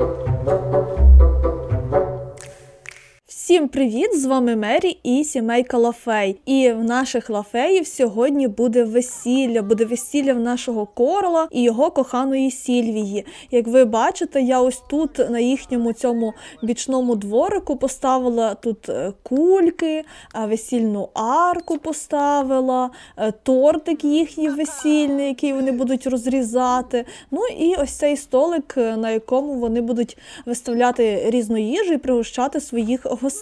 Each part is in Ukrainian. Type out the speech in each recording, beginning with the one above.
Thank you. Всім привіт! З вами Мері і сімейка Лафей. І в наших лафеїв сьогодні буде весілля, буде весілля в нашого корола і його коханої Сільвії. Як ви бачите, я ось тут на їхньому цьому бічному дворику поставила тут е, кульки, е, весільну арку поставила, е, тортик їхній весільний, який вони будуть розрізати. Ну і ось цей столик, на якому вони будуть виставляти різну їжу і пригощати своїх гостей.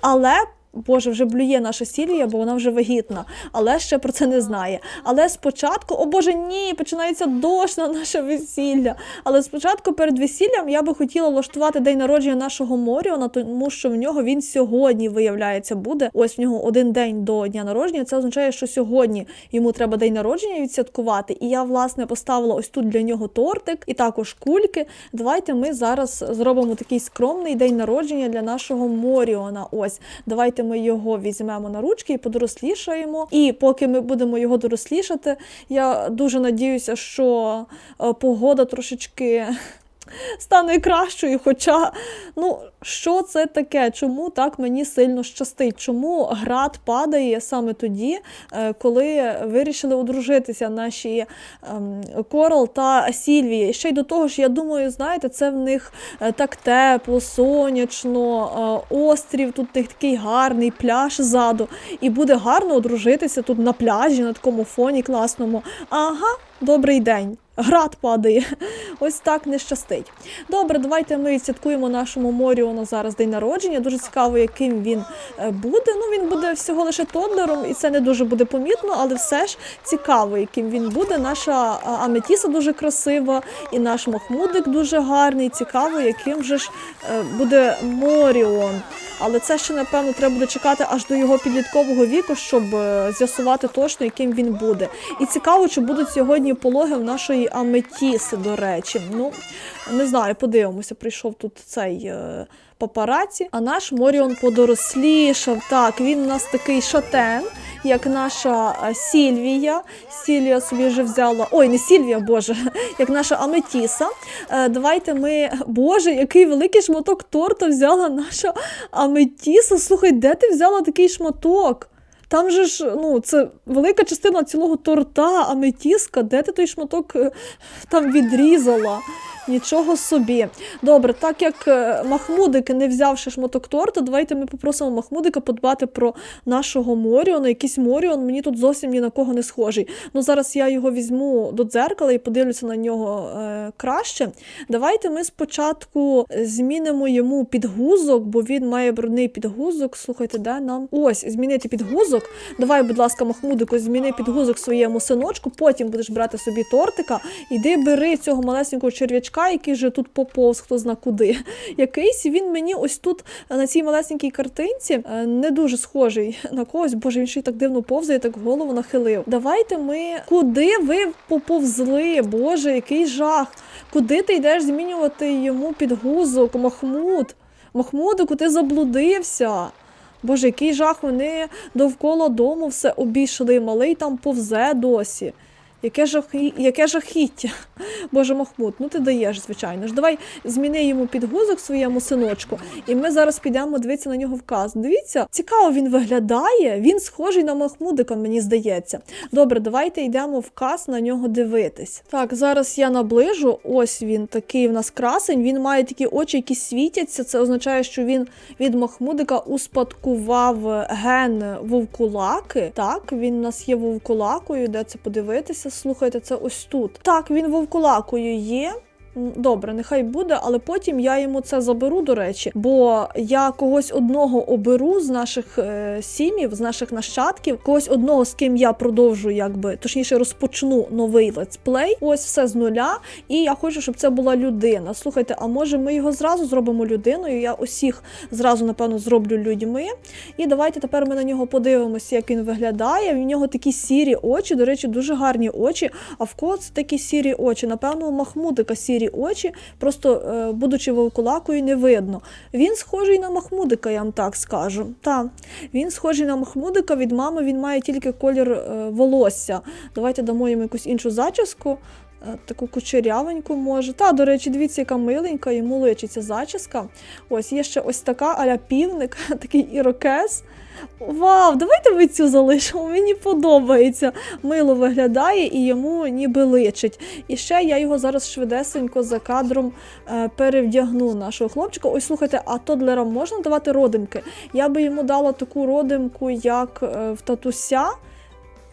Але Боже, вже блює наша Сільвія, бо вона вже вагітна, але ще про це не знає. Але спочатку, о Боже, ні, починається дощ на наше весілля. Але спочатку перед весіллям я би хотіла влаштувати день народження нашого Моріона, тому що в нього він сьогодні, виявляється, буде. Ось в нього один день до дня народження. Це означає, що сьогодні йому треба день народження відсвяткувати. І я, власне, поставила ось тут для нього тортик і також кульки. Давайте ми зараз зробимо такий скромний день народження для нашого Моріона. Ось, давайте ми його візьмемо на ручки і подорослішаємо. І поки ми будемо його дорослішати, я дуже надіюся, що е, погода трошечки. Стане кращою, хоча ну що це таке? Чому так мені сильно щастить? Чому град падає саме тоді, е, коли вирішили одружитися наші ем, Корал та Сільвія? І ще й до того ж, я думаю, знаєте, це в них е, так тепло, сонячно, е, острів, тут такий гарний пляж ззаду. І буде гарно одружитися тут на пляжі, на такому фоні класному. Ага, добрий день. Град падає. Ось так не щастить. Добре, давайте ми відсвяткуємо нашому Моріону зараз день народження. Дуже цікаво, яким він е, буде. Ну, він буде всього лише тоддером, і це не дуже буде помітно, але все ж цікаво, яким він буде. Наша Аметіса дуже красива, і наш Махмудик дуже гарний. Цікаво, яким же ж е, буде Моріон. Але це ще, напевно, треба буде чекати аж до його підліткового віку, щоб е, з'ясувати точно, яким він буде. І цікаво, чи будуть сьогодні пологи в нашої Аметіси, до речі. Ну, не знаю, подивимося. Прийшов тут цей е, папараці. А наш Моріон подорослішав. Так, він у нас такий шатен, як наша Сільвія. Сільвія собі вже взяла. Ой, не Сільвія, Боже, як наша Аметіса. Е, давайте ми. Боже, який великий шматок торта взяла наша Аметіса. Слухай, де ти взяла такий шматок? Там же ж, ну, це велика частина цілого торта, аметіска. Де ти той шматок е, там відрізала? Нічого собі. Добре, так як е, Махмудик не взявши шматок торта, давайте ми попросимо Махмудика подбати про нашого Моріона. Якийсь Моріон мені тут зовсім ні на кого не схожий. Ну зараз я його візьму до дзеркала і подивлюся на нього е, краще. Давайте ми спочатку змінимо йому підгузок, бо він має брудний підгузок. Слухайте, де нам ось змінити підгузок. Давай, будь ласка, Махмудику, зміни підгузок своєму синочку, потім будеш брати собі тортика. Іди бери цього малесенького черв'ячка який же тут поповз, хто зна куди. Якийсь він мені ось тут на цій малесенькій картинці е, не дуже схожий на когось, боже, він ще й так дивно повзає, так голову нахилив. Давайте ми. Куди ви поповзли? Боже, який жах! Куди ти йдеш змінювати йому підгузок, Махмуд? Махмудику, ти заблудився. Боже, який жах, вони довкола дому все обійшли, малий там повзе досі. Яке жахі... яке жахіття. Боже Махмуд, ну ти даєш, звичайно ж. Давай зміни йому підгузок своєму синочку, і ми зараз підемо дивитися на нього вказ. Дивіться, цікаво він виглядає. Він схожий на Махмудика, мені здається. Добре, давайте йдемо вказ на нього дивитись. Так, зараз я наближу. Ось він такий в нас красень. Він має такі очі, які світяться. Це означає, що він від Махмудика успадкував ген вовкулаки. Так, він у нас є вовкулакою, де це подивитися. Слухайте, це ось тут. Так, він вовкулакою є. Добре, нехай буде, але потім я йому це заберу, до речі, бо я когось одного оберу з наших е, сім'їв, з наших нащадків, когось одного, з ким я продовжу, якби точніше розпочну новий летсплей. Ось все з нуля. І я хочу, щоб це була людина. Слухайте, а може ми його зразу зробимо людиною? Я усіх зразу, напевно, зроблю людьми. І давайте тепер ми на нього подивимося, як він виглядає. В нього такі сірі очі, до речі, дуже гарні очі. А в кого це такі сірі очі? Напевно, у Махмудика сірі очі, просто е, будучи вовкулакою, не видно. Він схожий на Махмудика, я вам так скажу. Та, Він схожий на Махмудика, від мами він має тільки колір е, волосся. Давайте дамо йому якусь іншу зачіску. Е, таку кучерявеньку може. Та, до речі, дивіться, яка миленька, йому личиться зачіска. Ось є ще ось така аля півник, такий ірокез. Вау, давайте ми цю залишимо. Мені подобається. Мило виглядає і йому ніби личить. І ще я його зараз швидесенько за кадром е, перевдягну нашого хлопчика. Ой, слухайте, а Тодлерам можна давати родимки? Я би йому дала таку родимку, як е, в татуся.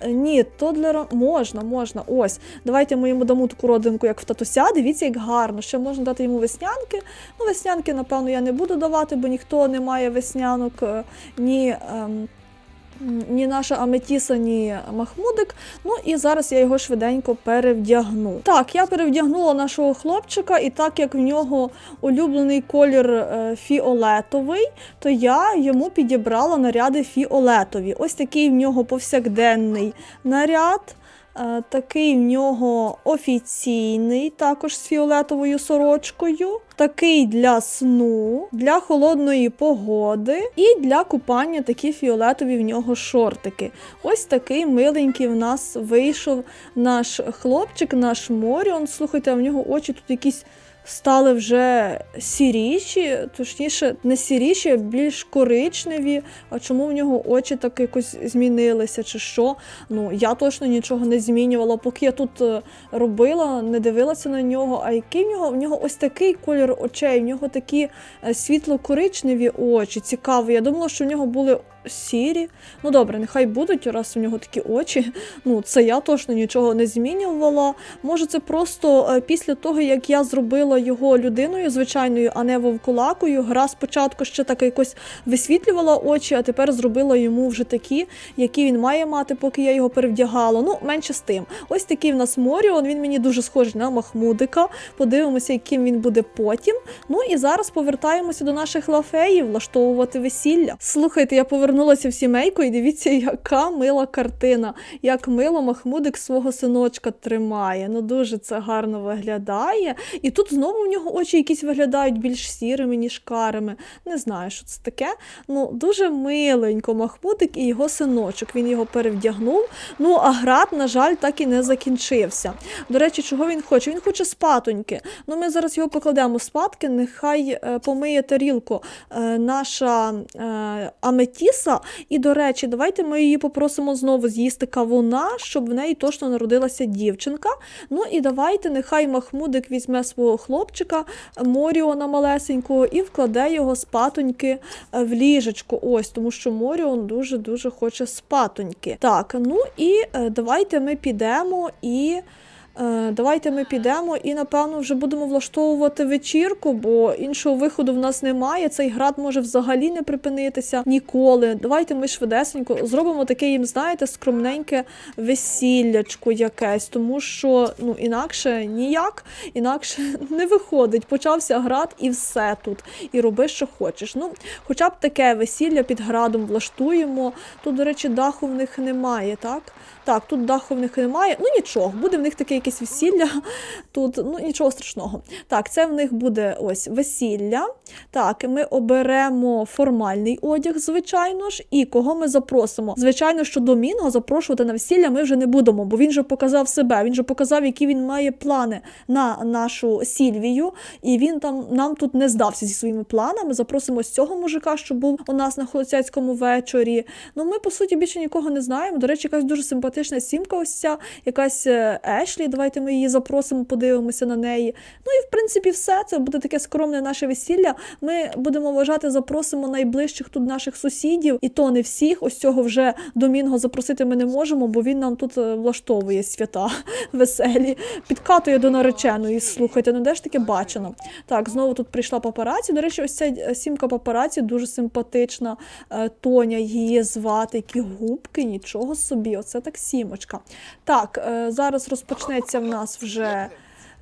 Е, Ні, Тодлера можна, можна. Ось. Давайте ми йому дамо таку родинку, як в татуся. Дивіться, як гарно. Ще можна дати йому веснянки. Ну, веснянки, напевно, я не буду давати, бо ніхто не має веснянок, е, ні. ем, Ні наша Аметіса, ні Махмудик. Ну і зараз я його швиденько перевдягну. Так, я перевдягнула нашого хлопчика, і так як в нього улюблений колір е, фіолетовий, то я йому підібрала наряди фіолетові. Ось такий в нього повсякденний наряд. Е, Такий в нього офіційний, також з фіолетовою сорочкою. Такий для сну, для холодної погоди і для купання такі фіолетові в нього шортики. Ось такий миленький в нас вийшов наш хлопчик, наш Моріон. Слухайте, в нього очі тут якісь стали вже сіріші, точніше, не сіріші, а більш коричневі. А чому в нього очі так якось змінилися, чи що? Ну я точно нічого не змінювала. Поки я тут е, робила, не дивилася на нього. А який в нього? В нього ось такий колір очей, в нього такі е, світло-коричневі очі. Цікаво. Я думала, що в нього були сірі. Ну добре, нехай будуть, раз у нього такі очі. Ну, це я точно нічого не змінювала. Може, це просто е, після того, як я зробила його людиною звичайною, а не вовкулакою. Гра спочатку ще так якось висвітлювала очі, а тепер зробила йому вже такі, які він має мати, поки я його перевдягала. Ну, менше з тим. Ось такий в нас Моріон. Він мені дуже схожий на Махмудика. Подивимося, яким він буде потім. Ну і зараз повертаємося до наших лафеїв, влаштовувати весілля. Слухайте, я повернулася в сімейку і дивіться, яка мила картина, як мило Махмудик свого синочка тримає. Ну дуже це гарно виглядає. І тут знову в нього очі якісь виглядають більш сірими, ніж карими. Не знаю, що це таке. Ну дуже миленько Махмудик і його синочок. Він його перевдягнув. Ну а град, на жаль, так і не закінчився. До речі, чого він хоче? Він хоче спатоньки. Ну ми зараз його покладемо спадки. Нехай е, помиє тарілку е, наша е, Аметіса. І, до речі, давайте ми її попросимо знову з'їсти кавуна, щоб в неї точно народилася дівчинка. Ну і давайте, нехай Махмудик візьме свого хлопчика Моріона малесенького і вкладе його спатоньки е, в ліжечко. Ось, тому що Моріон дуже-дуже хоче спатоньки. Так, ну і е, давайте ми підемо і. Е, Давайте ми підемо і, напевно, вже будемо влаштовувати вечірку, бо іншого виходу в нас немає. Цей град може взагалі не припинитися ніколи. Давайте ми швидесенько зробимо таке їм, знаєте, скромненьке весіллячко якесь, тому що ну інакше ніяк, інакше не виходить. Почався град і все тут. І роби, що хочеш. Ну, хоча б таке весілля під градом влаштуємо. Тут, до речі, даху в них немає, так? Так, тут даху в них немає. Ну нічого, буде в них таке якесь весілля. Тут ну нічого страшного. Так, це в них буде ось весілля. Так, ми оберемо формальний одяг, звичайно ж, і кого ми запросимо. Звичайно, що Домінго запрошувати на весілля ми вже не будемо, бо він же показав себе. Він же показав, які він має плани на нашу Сільвію, і він там нам тут не здався зі своїми планами. Запросимо з цього мужика, що був у нас на холостяцькому вечорі. Ну, ми по суті більше нікого не знаємо. До речі, якась дуже симпатична сімка, ось ця, якась е, Ешлі. Давайте ми її запросимо, подивимося на неї. Ну і в принципі все. Це буде таке скромне наше весілля. Ми будемо вважати, запросимо найближчих тут наших сусідів, і то не всіх. Ось цього вже Домінго запросити ми не можемо, бо він нам тут е, влаштовує свята веселі. Підкатує до нареченої. Слухайте, ну де ж таке бачено? Так, знову тут прийшла папараці. До речі, ось ця е, сімка папараці дуже симпатична. Е, Тоня її звати, які губки, нічого собі. Оце так сімочка. Так, зараз розпочнеться в нас вже.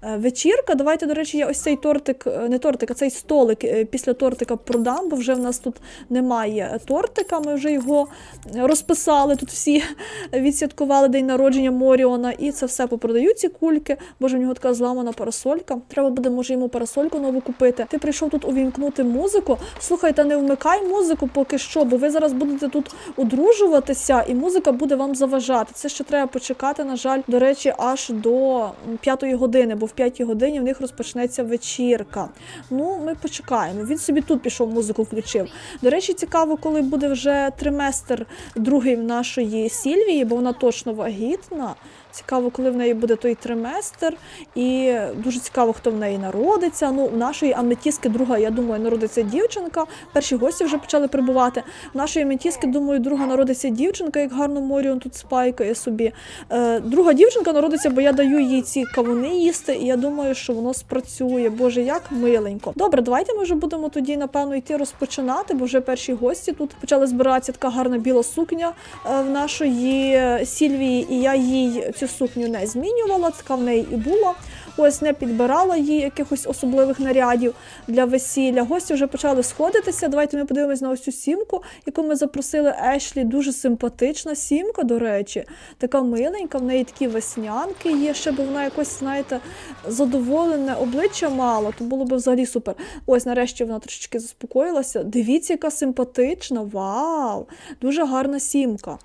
Е, вечірка. Давайте, до речі, я ось цей тортик, е, не тортик, а цей столик е, після тортика продам, бо вже в нас тут немає тортика. Ми вже його розписали. Тут всі відсвяткували день народження Моріона, і це все попродають ці кульки. Боже, в нього така зламана парасолька. Треба буде, може, йому парасольку нову купити. Ти прийшов тут увімкнути музику. Слухайте, не вмикай музику поки що, бо ви зараз будете тут одружуватися, і музика буде вам заважати. Це ще треба почекати, на жаль, до речі, аж до п'ятої години, бо п'ятій годині в них розпочнеться вечірка. Ну, ми почекаємо. Він собі тут пішов, музику включив. До речі, цікаво, коли буде вже триместр другий нашої Сільвії, бо вона точно вагітна. Цікаво, коли в неї буде той триместр, і дуже цікаво, хто в неї народиться. Ну, у нашої аметіски друга, я думаю, народиться дівчинка. Перші гості вже почали прибувати. У нашої аметіски, думаю, друга народиться дівчинка, як гарно Моріон тут спайкає собі. Е, друга дівчинка народиться, бо я даю їй ці кавуни їсти, і я думаю, що воно спрацює. Боже, як миленько. Добре, давайте ми вже будемо тоді, напевно, йти розпочинати, бо вже перші гості тут почали збиратися така гарна біла сукня е, в нашої Сільвії, і я їй цю сукню не змінювала, така в неї і була. Ось не підбирала їй якихось особливих нарядів для весілля. Гості вже почали сходитися. Давайте ми подивимось на ось цю сімку, яку ми запросили Ешлі. Дуже симпатична сімка, до речі, така миленька. В неї такі веснянки є, ще б вона якось, знаєте, задоволене обличчя мала, то було б взагалі супер. Ось нарешті вона трошечки заспокоїлася. Дивіться, яка симпатична. Вау! Дуже гарна сімка.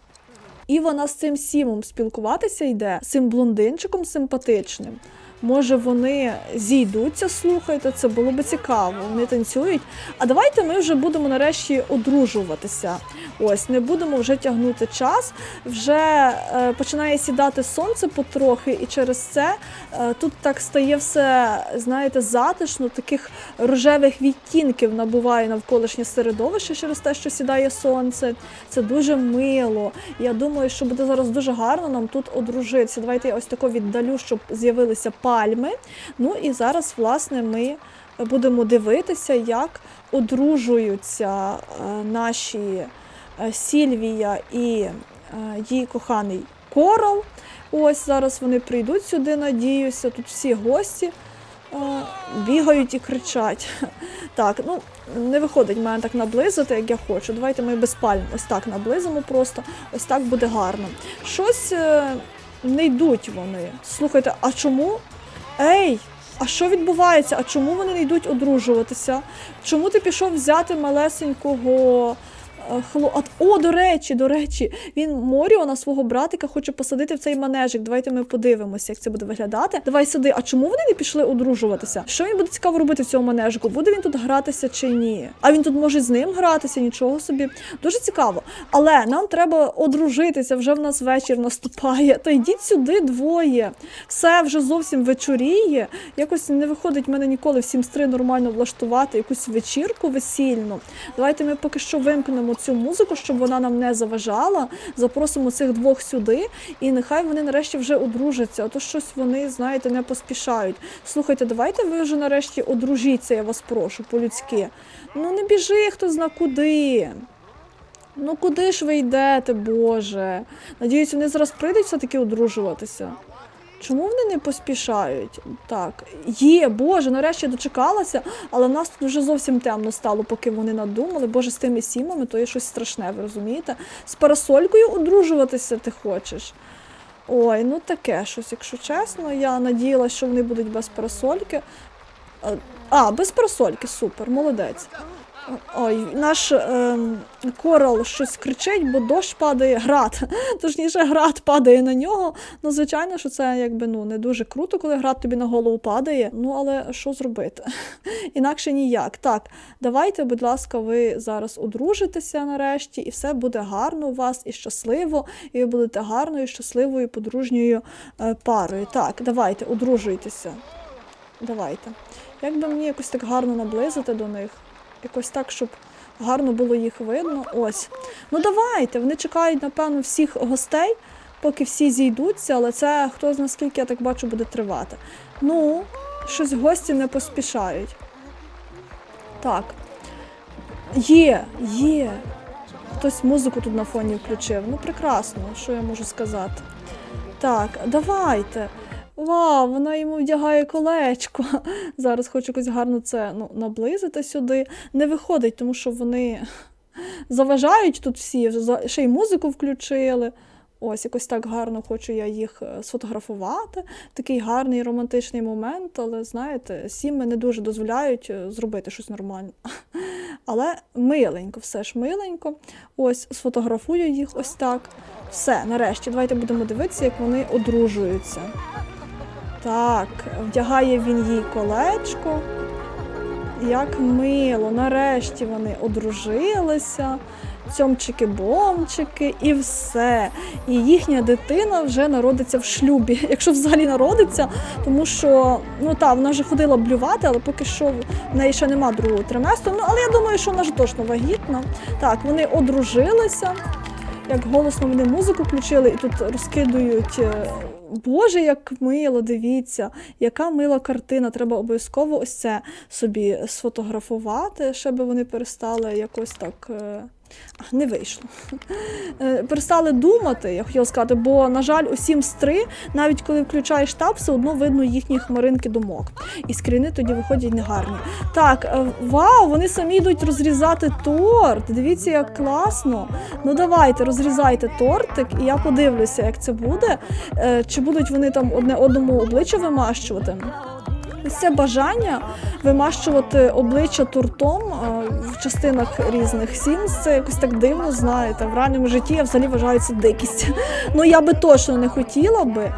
І вона з цим сімом спілкуватися йде, з цим блондинчиком симпатичним. Може, вони зійдуться, слухайте, це було би цікаво. Вони танцюють. А давайте ми вже будемо нарешті одружуватися. Ось, не будемо вже тягнути час. Вже е, починає сідати сонце потрохи, і через це е, тут так стає все, знаєте, затишно, таких рожевих відтінків набуває навколишнє середовище через те, що сідає сонце. Це дуже мило. Я думаю, що буде зараз дуже гарно нам тут одружитися. Давайте я ось тако віддалю, щоб з'явилися пальми. Ну і зараз, власне, ми будемо дивитися, як одружуються е, наші е, Сільвія і е, її коханий Корал. Ось зараз вони прийдуть сюди, надіюся. Тут всі гості бігають і кричать. Так, ну не виходить мене так наблизити, як я хочу. Давайте ми без пальм ось так наблизимо просто, ось так буде гарно. Щось не йдуть вони. Слухайте, а чому? Ей! А що відбувається? А чому вони не йдуть одружуватися? Чому ти пішов взяти малесенького хло... О, до речі, до речі, він Моріона, свого братика, хоче посадити в цей манежик. Давайте ми подивимося, як це буде виглядати. Давай сиди. А чому вони не пішли одружуватися? Що він буде цікаво робити в цьому манежику? Буде він тут гратися чи ні? А він тут може з ним гратися, нічого собі. Дуже цікаво. Але нам треба одружитися. Вже в нас вечір наступає. Та йдіть сюди двоє. Все вже зовсім вечоріє. Якось не виходить в мене ніколи всім стри нормально влаштувати якусь вечірку весільну. Давайте ми поки що вимкнемо цю музику, щоб вона нам не заважала. Запросимо цих двох сюди, і нехай вони нарешті вже одружаться. А то щось вони, знаєте, не поспішають. Слухайте, давайте ви вже нарешті одружіться, я вас прошу, по-людськи. Ну не біжи, хто зна куди. Ну куди ж ви йдете, Боже? Надіюсь, вони зараз прийдуть все-таки одружуватися. Чому вони не поспішають? Так, є, Боже, нарешті дочекалася, але в нас тут вже зовсім темно стало, поки вони надумали. Боже, з тими сімами, то є щось страшне, ви розумієте? З парасолькою одружуватися ти хочеш. Ой, ну таке щось, якщо чесно. Я надіялася, що вони будуть без парасольки. А, без парасольки, супер, молодець. Ой, наш ем, корал щось кричить, бо дощ падає, град. Точніше, град падає на нього. Ну, звичайно, що це якби ну не дуже круто, коли град тобі на голову падає. Ну, але що зробити? Інакше ніяк. Так, давайте, будь ласка, ви зараз одружитеся нарешті, і все буде гарно у вас і щасливо, і ви будете гарною, щасливою, подружньою е, парою. Так, давайте, одружуйтеся. Давайте. Як би мені якось так гарно наблизити до них? Якось так, щоб гарно було їх видно. Ось. Ну давайте. Вони чекають, напевно, всіх гостей, поки всі зійдуться, але це хто з наскільки я так бачу, буде тривати. Ну, щось гості не поспішають. Так. Є, є. Хтось музику тут на фоні включив. Ну, прекрасно, що я можу сказати. Так, давайте. Вау, вона йому вдягає колечко. Зараз хочу якось гарно це ну, наблизити сюди. Не виходить, тому що вони заважають тут всі, ще й музику включили. Ось якось так гарно хочу я їх е, сфотографувати. Такий гарний романтичний момент, але знаєте, сіми не дуже дозволяють е, зробити щось нормальне. Але миленько, все ж миленько. Ось сфотографую їх ось так. Все, нарешті, давайте будемо дивитися, як вони одружуються. Так, вдягає він їй колечко. Як мило, нарешті вони одружилися. Цьомчики-бомчики і все. І їхня дитина вже народиться в шлюбі, якщо взагалі народиться, тому що ну та вона вже ходила блювати, але поки що в неї ще нема другого триместру. Ну але я думаю, що вона ж точно вагітна. Так, вони одружилися. Як голосно вони музику включили і тут розкидують. Е, Боже, як мило, дивіться, яка мила картина. Треба обов'язково ось це собі сфотографувати, щоб вони перестали якось так. Не вийшло. Е, Перестали думати, я хотіла сказати, бо, на жаль, усім з три, навіть коли включаєш таб, все одно видно їхні хмаринки думок. І скріни тоді виходять негарні. Так, е, вау, вони самі йдуть розрізати торт. Дивіться, як класно. Ну давайте, розрізайте тортик, і я подивлюся, як це буде. Е, Чи будуть вони там одне одному обличчя вимащувати? Це бажання вимащувати обличчя тортом е, в частинах різних сін. це якось так дивно, знаєте. В реальному житті я взагалі вважаю це дикість. Ну я би точно не хотіла би.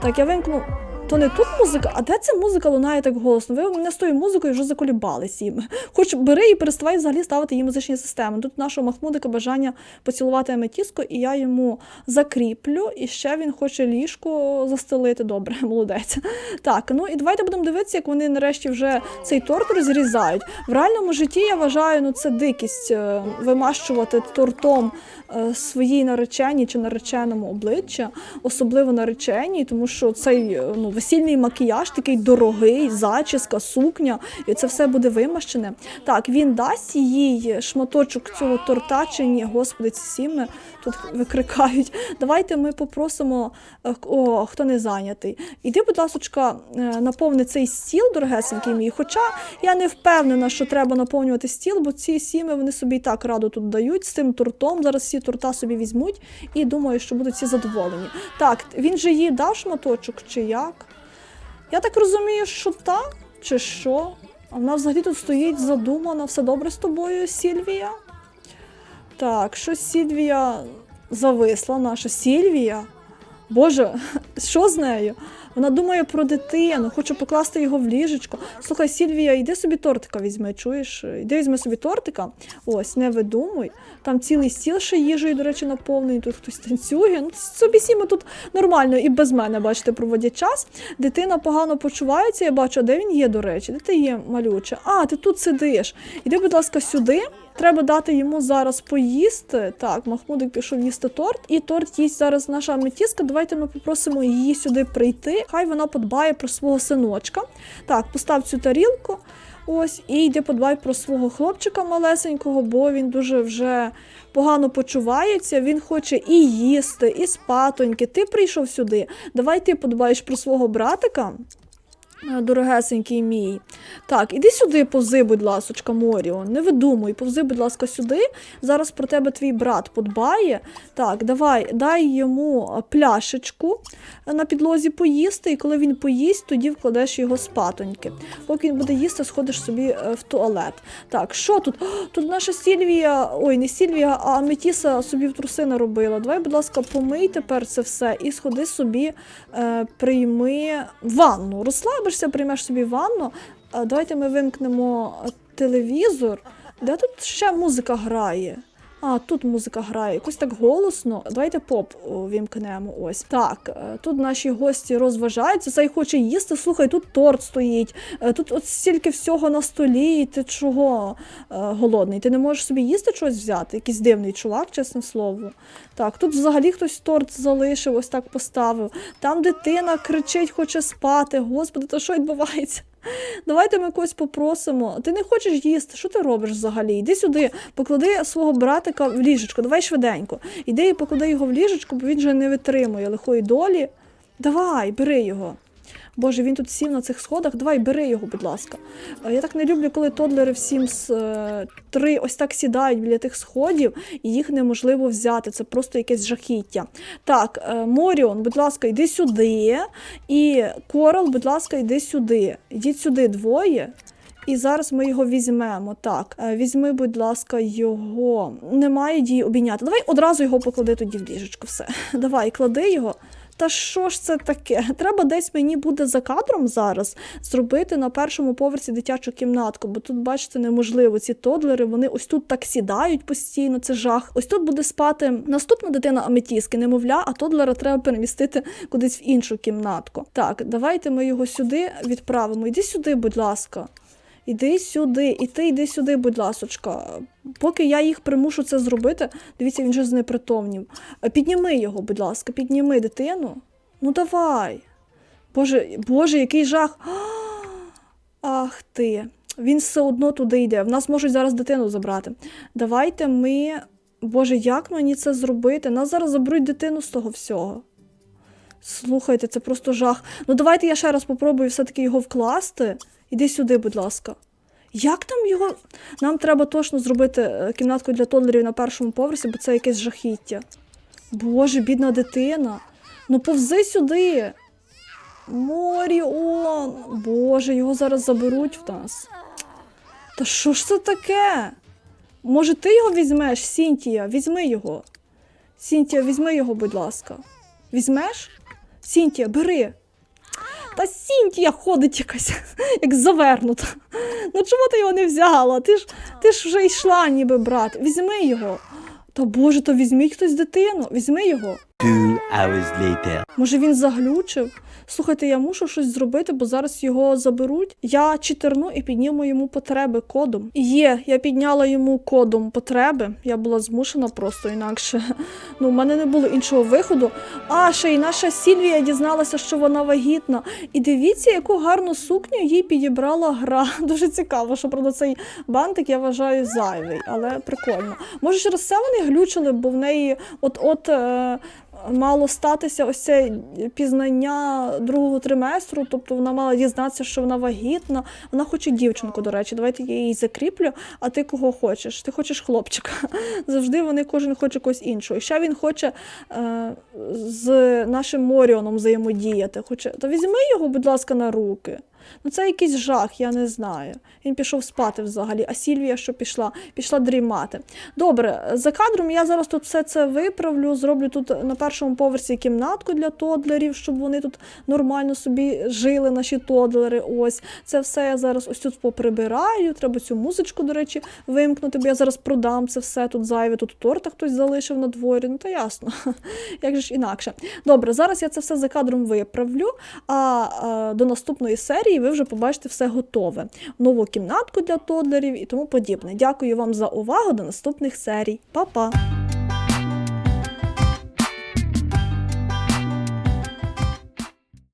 Так, я вимкну. То не тут музика, а де ця музика лунає так голосно? Ви мене з тою музикою вже заколібались їм. Хоч бери і переставай взагалі ставити їм музичні системи. Тут нашого Махмудика бажання поцілувати аметіску, і я йому закріплю, і ще він хоче ліжко застелити. Добре, молодець. Так, ну і давайте будемо дивитися, як вони нарешті вже цей торт розрізають. В реальному житті я вважаю, ну це дикість е, вимащувати тортом е, своїй нареченій чи нареченому обличчя, особливо нареченій, тому що цей е, ну, весільний макіяж такий дорогий, зачіска, сукня, і це все буде вимащене. Так, він дасть їй шматочок цього торта чи ні, господи, ці сіми тут викрикають. Давайте ми попросимо, е, о, хто не зайнятий. Іди, будь ласочка, е, наповни цей стіл, дорогесенький мій. Хоча я не впевнена, що треба наповнювати стіл, бо ці сіми вони собі і так раду тут дають з цим тортом. Зараз всі торта собі візьмуть і думаю, що будуть всі задоволені. Так, він же їй дав шматочок чи як? Я так розумію, що так, чи що? А вона взагалі тут стоїть задумана, все добре з тобою, Сільвія? Так, що Сільвія зависла, наша Сільвія? Боже, що з нею? Вона думає про дитину, хоче покласти його в ліжечко. Слухай, Сільвія, йди собі тортика візьми, чуєш? Йди візьми собі тортика. Ось, не видумуй. Там цілий стіл ще їжею, до речі, наповнений, тут хтось танцює. Ну, собі сіми тут нормально і без мене, бачите, проводять час. Дитина погано почувається, я бачу, а де він є, до речі? Де ти є, малюче? А, ти тут сидиш. Іди, будь ласка, сюди. Треба дати йому зараз поїсти. Так, Махмудик пішов їсти торт, і торт їсть зараз наша аметіска. Давайте ми попросимо її сюди прийти. Хай вона подбає про свого синочка. Так, постав цю тарілку. Ось, і йди подбай про свого хлопчика малесенького, бо він дуже вже погано почувається. Він хоче і їсти, і спатоньки. Ти прийшов сюди. Давай ти подбаєш про свого братика. Е, Дорогесенький мій. Так, іди сюди, повзи, будь ласочка, Моріо. Не видумуй, повзи, будь ласка, сюди. Зараз про тебе твій брат подбає. Так, давай, дай йому е, пляшечку е, на підлозі поїсти, і коли він поїсть, тоді вкладеш його спатоньки. Поки він буде їсти, сходиш собі в туалет. Так, що тут? Тут наша Сільвія, ой, не Сільвія, а Метіса собі в труси наробила. Давай, будь ласка, помий тепер це все і сходи собі, е, прийми ванну. Розслабишся, приймеш собі ванну. Давайте ми вимкнемо телевізор. Де тут ще музика грає? А, тут музика грає, якось так голосно. Давайте поп о, вімкнемо. Ось так. е, Тут наші гості розважаються. Цей хоче їсти. Слухай, тут торт стоїть. е, Тут от стільки всього на столі. Ти чого е, голодний? Ти не можеш собі їсти щось взяти? Якийсь дивний чувак, чесне слово. Так, тут взагалі хтось торт залишив, ось так поставив. Там дитина кричить, хоче спати. Господи, то що відбувається? Давайте ми когось попросимо. Ти не хочеш їсти? Що ти робиш взагалі? Йди сюди, поклади свого братика в ліжечко, давай швиденько. Іди і поклади його в ліжечко, бо він же не витримує лихої долі. Давай, бери його. Боже, він тут сів на цих сходах. Давай, бери його, будь ласка. Е, Я так не люблю, коли тодлери всім з три ось так сідають біля тих сходів, і їх неможливо взяти. Це просто якесь жахіття. Так, е, Моріон, будь ласка, йди сюди. І Корал, будь ласка, йди сюди. Йдіть сюди двоє. І зараз ми його візьмемо. Так, е, візьми, будь ласка, його. Немає дії обійняти. Давай одразу його поклади тоді в ліжечко. Все. Давай, клади його. Та що ж це таке? Треба десь мені буде за кадром зараз зробити на першому поверсі дитячу кімнатку, бо тут, бачите, неможливо. Ці тодлери вони ось тут так сідають постійно, це жах. Ось тут буде спати наступна дитина аметіски, немовля, а тодлера треба перемістити кудись в іншу кімнатку. Так, давайте ми його сюди відправимо. Іди сюди, будь ласка. Іди сюди, і ти йди сюди, будь ласочка. Поки я їх примушу це зробити, дивіться, він же знепритомнів. Е, Підніми його, будь ласка, підніми дитину. Ну давай. Боже, Боже, який жах. Ах ти. Він все одно туди йде. В нас можуть зараз дитину забрати. Давайте ми. Боже, як мені це зробити? Нас зараз заберуть дитину з того всього. Слухайте, це просто жах. Ну давайте я ще раз попробую все-таки його вкласти. Іди сюди, будь ласка. Як там його. Нам треба точно зробити е, кімнатку для тодлерів на першому поверсі, бо це якесь жахіття. Боже, бідна дитина. Ну повзи сюди. Моріон. Боже, його зараз заберуть в нас. Та що ж це таке? Може, ти його візьмеш, Сінтія? Візьми його. Сінтія, візьми його, будь ласка. Візьмеш? Сінтія, бери. Та Сінтія ходить якась, як завернута. Ну чому ти його не взяла? Ти ж, ти ж вже йшла, ніби брат. Візьми його. Та Боже, то візьміть хтось дитину, візьми його. Two hours later. Може він заглючив? Слухайте, я мушу щось зробити, бо зараз його заберуть. Я читерну і підніму йому потреби кодом. Є, я підняла йому кодом потреби. Я була змушена просто інакше. Ну, в мене не було іншого виходу. А, ще й наша Сільвія дізналася, що вона вагітна. І дивіться, яку гарну сукню їй підібрала гра. Дуже цікаво, що правда цей бантик я вважаю зайвий, але прикольно. Може, через це вони глючили, бо в неї от-от. Е- Мало статися ось це пізнання другого триместру, тобто вона мала дізнатися, що вона вагітна. Вона хоче дівчинку, до речі. Давайте я її закріплю. А ти кого хочеш? Ти хочеш хлопчика. Завжди вони кожен хоче когось іншого. І ще він хоче е, з нашим Моріоном взаємодіяти. Хоче, та візьми його, будь ласка, на руки. Ну це якийсь жах, я не знаю. Він пішов спати взагалі, а Сільвія що пішла? Пішла дрімати. Добре, за кадром я зараз тут все це виправлю, зроблю тут на першому поверсі кімнатку для тодлерів, щоб вони тут нормально собі жили, наші тодлери. Ось це все я зараз ось тут поприбираю. Треба цю музичку, до речі, вимкнути, бо я зараз продам це все тут зайве. Тут торта хтось залишив на дворі. Ну та ясно, як же ж інакше. Добре, зараз я це все за кадром виправлю. А, а до наступної серії ви вже побачите все готове. Нову кімнатку для тодлерів і тому подібне. Дякую вам за увагу. До наступних серій. Па-па!